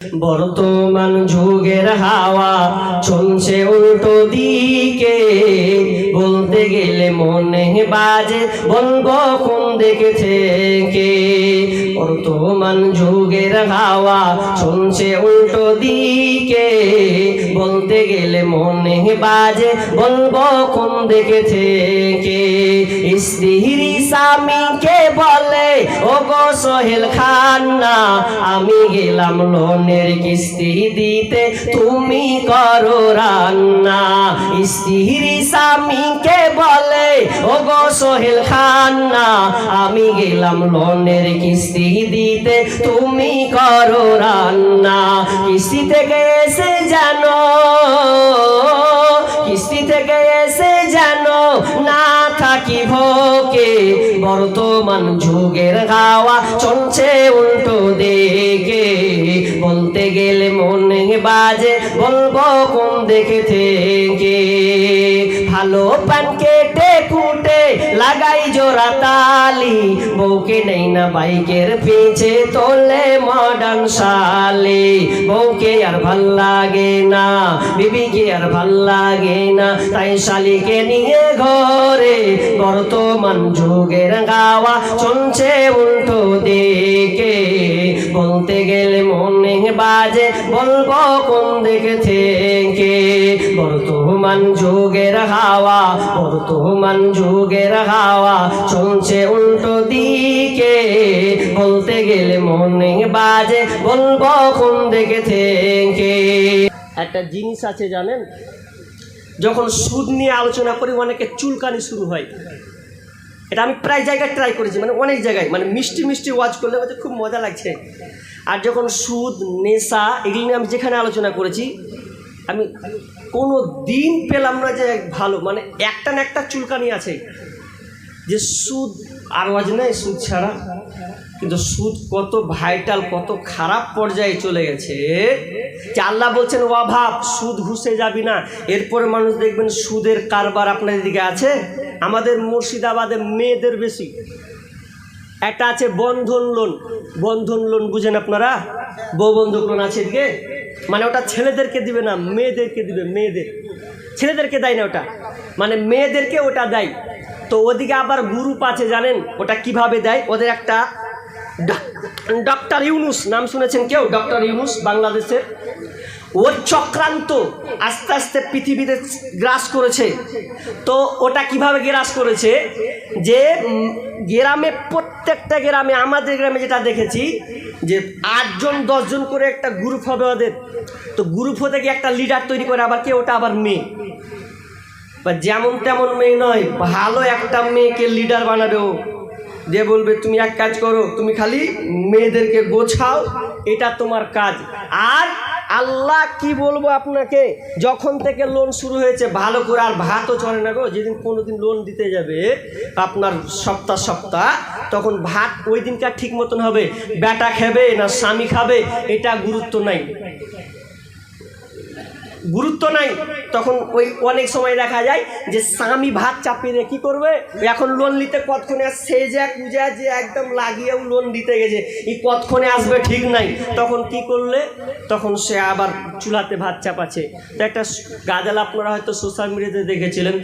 বর্তমান যুগের হাওয়া চলছে উল্টো দিকে। গেলে মনে বাজে বলব কোন দিকে থেকে বর্তমান যুগের হাওয়া শুনছে উল্টো দিকে। বলতে গেলে মনে বাজে বলব কোন দিকে থেকে স্ত্রী স্বামীকে বলে ও গো সোহেল খান্না, আমি গেলাম লোনের কিস্তি দিতে, তুমি করো রান্না। স্ত্রী স্বামীকে বলে ও গো সোহেল খান্না, আমি গেলাম লোনের কিস্তি দিতে, তুমি করো রান্না। কিস্তি থেকে এসে জানো, কিস্তি থেকে এসে জানো, না থাকি ভোকে। বর্তমান যুগের হাওয়া চলছে উল্টো দেখে বলতে গেলে মনে বাজে, বলব কোন দেখে থেকে? ভালো পান কেটে কুটে লাগাই জোড়া তালি। বউকে নেই না বাইকের পিছে তোলে মডার্ন শালে। বউকে আর ভালো লাগে না, বিবিকে আর ভালো লাগে না, তাই শালিকে নিয়ে ঘরে বর্তমান যুগের গাওয়া চলছে উল্টো দিকে। বলতে গেলে মনে বাজে বলব, কোন দিকে থেকে? বর্তমান যুগের হাওয়া বর্তমান যুগের হাওয়া চলছে উল্টো দিকে। বলতে গেলে মনে বাজে বলব, কোন দিকে থেকে? একটা জিনিস আছে জানেন, যখন সুদ নিয়ে আলোচনা করি, অনেকে চুলকানি শুরু হয়। এটা আমি প্রায় জায়গায় ট্রাই করেছি মানে অনেক জায়গায় মানে মিষ্টি মিষ্টি ওয়াজ করলে বলতে খুব মজা লাগছে। আর যখন সুদ, নেশা, এগুলি নিয়ে আমি যেখানে আলোচনা করেছি, আমি কোনো দিন পেলাম না যে ভালো মানে একটা না একটা চুলকানি আছে। যে সুদ আর ওয়াজ নেই, সুদ ছাড়া। কিন্তু সুদ কত ভাইটাল কত খারাপ পর্যায়ে চলে গেছে। আল্লাহ বলছেন অভাব সুদ ঘুষে যাবি না। এরপরে মানুষ দেখবেন সুদের কারবার আপনাদের দিকে আছে। আমাদের মুর্শিদাবাদে মেয়েদের বেশি। একটা আছে বন্ধন লোন। বন্ধন লোন বুঝেন আপনারা? বউ বন্ধক লোন আছে এদিকে? মানে ওটা ছেলেদেরকে দিবে না, মেয়েদেরকে দিবে, মেয়েদের। ছেলেদেরকে দেয় না ওটা। মানে মেয়েদেরকে ওটা দেয়। তো ওদিকে আবার গ্রুপ আছে, জানেন? ওটা কীভাবে দেয়? ওদের একটা ডক্টর ইউনুস, নাম শুনেছেন কেউ? ডক্টর ইউনুস, বাংলাদেশের ওর চক্রান্ত আস্তে আস্তে পৃথিবীতে গ্রাস করেছে। তো ওটা কীভাবে গ্রাস করেছে? যে গ্রামে, প্রত্যেকটা গ্রামে, আমাদের গ্রামে যেটা দেখেছি, যে আটজন, দশজন করে একটা গ্রুপ হবে ওদের। তো গ্রুপ হতে গিয়ে একটা লিডার তৈরি করে, আবার কে? ওটা আবার মেয়ে। বা যেমন তেমন মেয়ে নয়, ভালো একটা মেয়েকে লিডার বানাবে ও। যে বলবে, তুমি এক কাজ করো, তুমি খালি মেয়েদেরকে গোছাও, এটা তোমার কাজ। আর আল্লাহ কি বলব আপনাকে? যখন থেকে লোন শুরু হয়েছে, ভালো করে আর ভাতও চলে না গো। যেদিন কোনো দিন লোন দিতে যাবে, আপনার সপ্তাহ সপ্তাহ, তখন ভাত ওই দিনকার ঠিক মতন হবে। বেটা খাবে না স্বামী খাবে, এটা গুরুত্ব নাই। গুরুত্ব নাই, তখন ওই অনেক সময় দেখা যায় যে স্বামী ভাত চাপিয়ে দিয়ে কী করবে? এখন লোন নিতে কতক্ষণে সে যা কুজা যে একদম লাগিয়েও লোন দিতে গেছে, এই কতক্ষণে আসবে ঠিক নাই। তখন কি করলে? তখন সে আবার চুলাতে ভাত চাপাচ্ছে। তো একটা গাজাল আপনারা হয়তো সোশ্যাল মিডিয়াতে দেখেছিলেন